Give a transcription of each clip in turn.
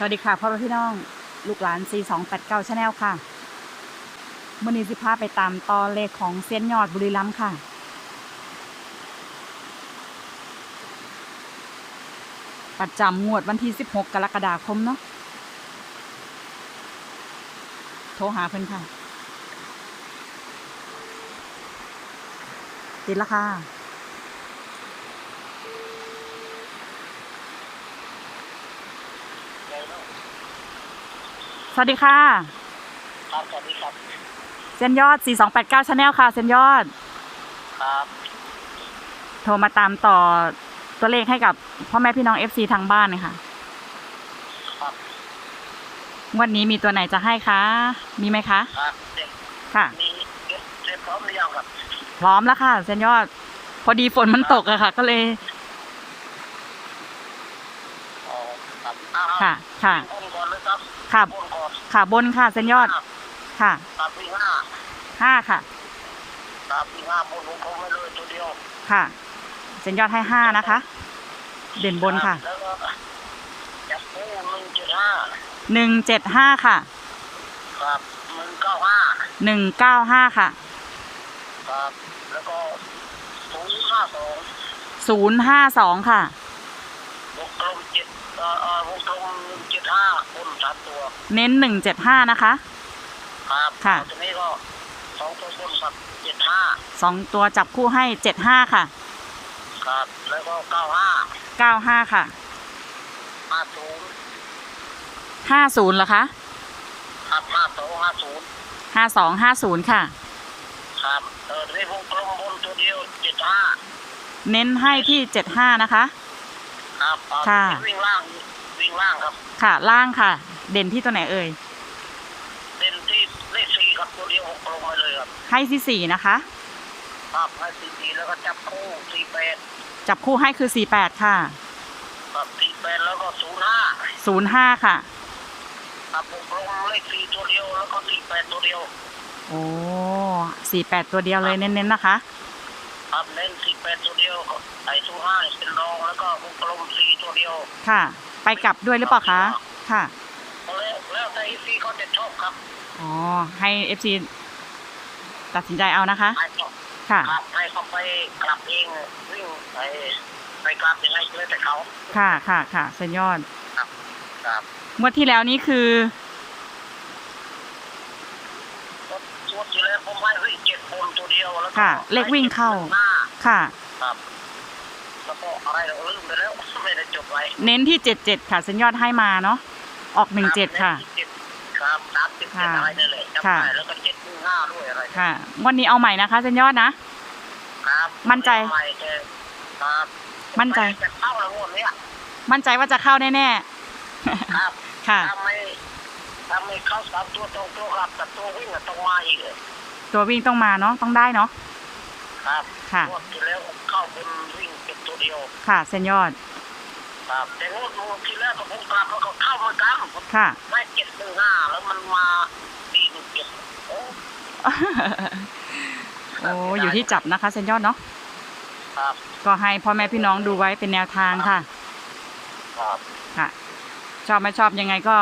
สวัสดีค่ะพ่อแม่พี่น้องลูกหลาน 4289 Channel ค่ะมื่อนี้สิพาไปตามตอเลขของเซียนยอดบุรีรัมย์ค่ะ ประจำงวดวันที่ 16 กรกฎาคมเนาะโทรหาเพิ่อนค่ะ ติดละค่ะ วัสดีค่ะ ครับสวัสดีครับ เซียนยอด 4289 Channel ค่ะ เซียนยอด ครับ โทรมาตามต่อตัวเลขให้กับพ่อแม่พี่น้อง FC ทางบ้านเลยค่ะ ครับงวันนี้มีตัวไหนจะให้คะ มีไหมคะ ครับเด็กค่ะ มีเก็บเรียบพร้อมหรือยังครับ พร้อมแล้วค่ะ เซียนยอด พอดีฝนมันตกอะค่ะ ก็เลย อ๋อครับอ่าค่ะ ค่ะวิ่งก่อนเลยครับ ค่ะวิ่งก่อนค่ะบนค่ะเซียนยอด ค่ะครับวิ่งห้าห้าค่ะ ครับวิ่งห้าบนผมคงไม่เลยตัวเดียวค่ะเซียนยอดให้ห้านะคะ เด่นบนค่ะแล้วก็จับคู่หนึ่งเจ็ดห้าหนึ่งเจ็ดห้าค่ะครับหนึ่งเก้าห้าหนึ่งเก้าห้าค่ะครับ แล้วก็ศูนย์ห้าสองศูนย์ห้าสองค่ะวงกลมเจ็ดเอ่อเอ่อวงกลมหนึ่งเจ็ดห้าบนสามตัวเน้นหนึ่งเจ็ดห้านะคะ ครับค่ะทีนี้ก็สองตัวบนครับเจ็ดห้าสองตัวจับคู่ให้เจ็ดห้าค่ะครับ แล้วก็เก้าห้าเก้าห้าค่ะห้าศูนย์ห้าศูนย์เหรอคะครับห้าสองห้าศูนย์ห้าสองห้าศูนย์ค่ะ ครับเออในวงกลมบนตัวเดียวเจ็ดห้าเน้นให้ที่เจ็ดห้านะคะ ครับเอาค่ะ วิ่งล่างวิ่งล่างครับ ค่ะ ล่างค่ะ เด่นที่ตัวไหนเอ่ย เด่นที่เลขสี่ครับตัวเดียววงกลมไปเลยครับให้ที่สี่นะคะ ครับให้สี่สี่แล้วก็จับคู่สี่แปดจับคู่ให้คือสี่แปดค่ะ ครับสี่แปดแล้วก็ศูนย์ห้าศูนย์ห้าค่ะ ครับวงกลมเลขสี่ตัวเดียวแล้วก็สี่แปดตัวเดียว โอ้สี่แปดตัวเดียวเลยเน้นๆนะคะ ครับเน้นสี่แปดตัวเดียว ไอ้ศูนย์ห้าเป็นรองแล้วก็วงกลมสี่ตัวเดียวค่ะ ไปกลับด้วยหรือเปล่าคะ ค่ะ แล้วแล้วแต่อีซีเขาจะชอบครับอ๋อ ให้เอฟซีตัดสินใจเอานะคะ ให้เขาค่ะ ครับให้เขาไปกลับเองวิ่งไปไปกลับยังไงก็แล้วแต่เขาค่ะค่ะค่ะเซนยอดครับงวดที่แล้วนี่คือ รถชวดที่แล้วผมให้วิ่งเจ็ดคนตัวเดียวแล้วก็ค่ะเลขวิ่งเข้าหน้าค่ะ ครับ แล้วก็อะไรเราลืมไปแล้วไม่ได้จดไว้เน้นที่เจ็ดเจ็ดค่ะเซนยอดให้มาเนาะออกหนึ่งเจ็ดค่ะ ครับสามสิบเจ็ดค่ะอะไรนั่นแหละจำค่ะได้แล้วก็เจ็ดหนึ่งห้าด้วยอะไรค่ะงวันนี้เอาใหม่นะคะเซนยอดนะ ครับมั่นใจใหม่แต่ครับมั่นใจ จะเข้าแล้วงวดเนี้ยมั่นใจว่าจะเข้าแน่ครับๆค่ะ ถ้าไม่ถ้าไม่เข้าสามตัวตรงตัวครับแต่ตัววิ่งอะต้องมาอีกเลยตัววิ่งต้องมาเนาะต้องได้เนาะ ครับค่ะงวดที่แล้วเข้าเป็นวิ่งเป็นตัวเดียว ค่ะเซนยอด ครับ แต่งวดงวดที่แล้วก็ผมกลับแล้วก็เข้าเหมือนกันผมค่ะ ได้เจ็ดหนึ่งห้าแล้วมันมาดีหนึ่งเจ็ดโอ้โอ้อยู่ที่จับนะคะเซนยอดเนาะครับก็ให้พ่อแม่พี่น้องดูไว้เป็นแนวทางค่ะ ครับค่ะ ชอบไม่ชอบยังไงก็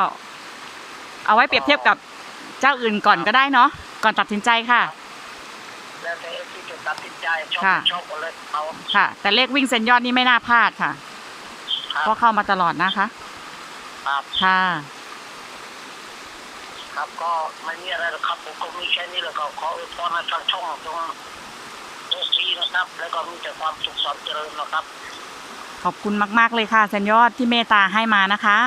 เอาไว้เปรียบเทียบกับเจ้าอื่นก่อนก็ได้เนาะก่อนตัดสินใจค่ะ แล้วแต่ที่จะตัดสินใจชอบค่ะไม่ชอบก็เลยเอาค่ะ แต่เลขวิ่งเซนยอดนี่ไม่น่าพลาดค่ะ ครับเพราะเข้ามาตลอดนะคะ ครับค่ะ ครับก็ไม่มีอะไรหรอกครับผมก็มีแค่นี้แหละก็ขออวยพรให้ทางช่องตรงโชคดีนะครับ แล้วก็มีแต่ความสุขสันต์เจริญนะครับขอบคุณมาก ๆ เลยค่ะเซนยอดที่เมตตาให้มานะคะ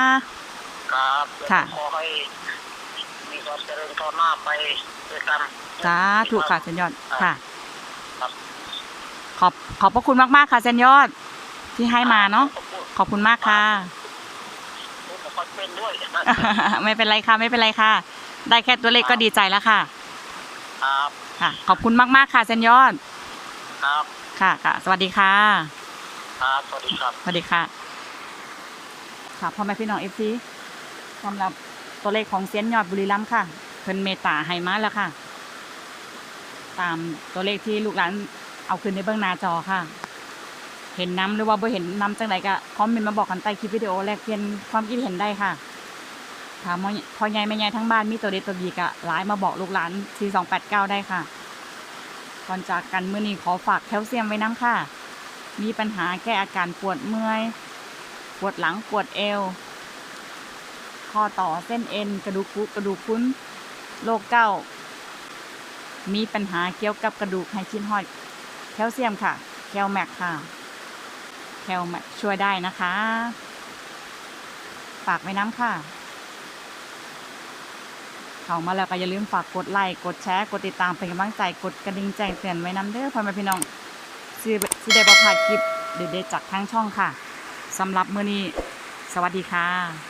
ครับแล้วค่ะก็ขอให้มี ความเจริญก้าวหน้าไปด้วยกันสาธุค่ะเซนยอดค่ะครับขอบขอบพระคุณมากๆค่ะเซนยอด ที่ให้มาเนาะขอบคุณมากค่ะผมก็ค่อยเป็นด้วยไม่เป็นไรค่ะ ไม่เป็นไรค่ะ ได้แค่ตัวเลขก็ดีใจแล้วค่ะครับค่ะ ขอบคุณมากๆค่ะเซนยอดครับค่ะค่ะ สวัสดีค่ะครับสวัสดีครับสวัสดีค่ะค่ะพ่อแม่พี่น้องเอฟซีสำหรับ ตัวเลขของเซียนยอดบุรีรัมย์ค่ะ เพิ่นเมตตาให้มาแล้วค่ะ ตามตัวเลขที่ลูกหลานเอาขึ้นในเบื้องหน้าจอค่ะ เห็นน้ำหรือว่าบ่เห็นน้ำจังไรก็คอมเมนต์มาบอกกันใต้คลิปวิดีโอแลกเปลี่ยนความคิดเห็นได้ค่ะถามว่าพ่อใหญ่แม่ใหญ่ทั้งบ้านมีตัวเด็ดตัวดีกะไลน์มาบอกลูกหลาน4289ได้ค่ะก่อนจากกันเมื้อนี้ขอฝากแคลเซียมไว้น้ำค่ะ มีปัญหาแก้อาการปวดเมื่อย ปวดหลังปวดเอว ข้อต่อเส้นเอ็น กระดูกพุกระดูกพุ้นโรคเก้า มีปัญหาเกี่ยวกับกระดูกไฮชินฮอด แคลเซียมค่ะ แคลแมกค่ะ แคลแมกช่วยได้นะคะ ฝากไว้น้ำค่ะเข้ามาแล้วก็อย่าลืมฝากกดไลค์ กดแชร์ กดติดตามเป็นกำลังใจ กดกระดิ่งแจ้งเตือนไว้น้ำเด้อพ่อแม่พี่น้องสิสิได้บ่พลาดคลิปเด็ดๆจากทางช่องค่ะสำหรับมื้อนี้ สวัสดีค่ะ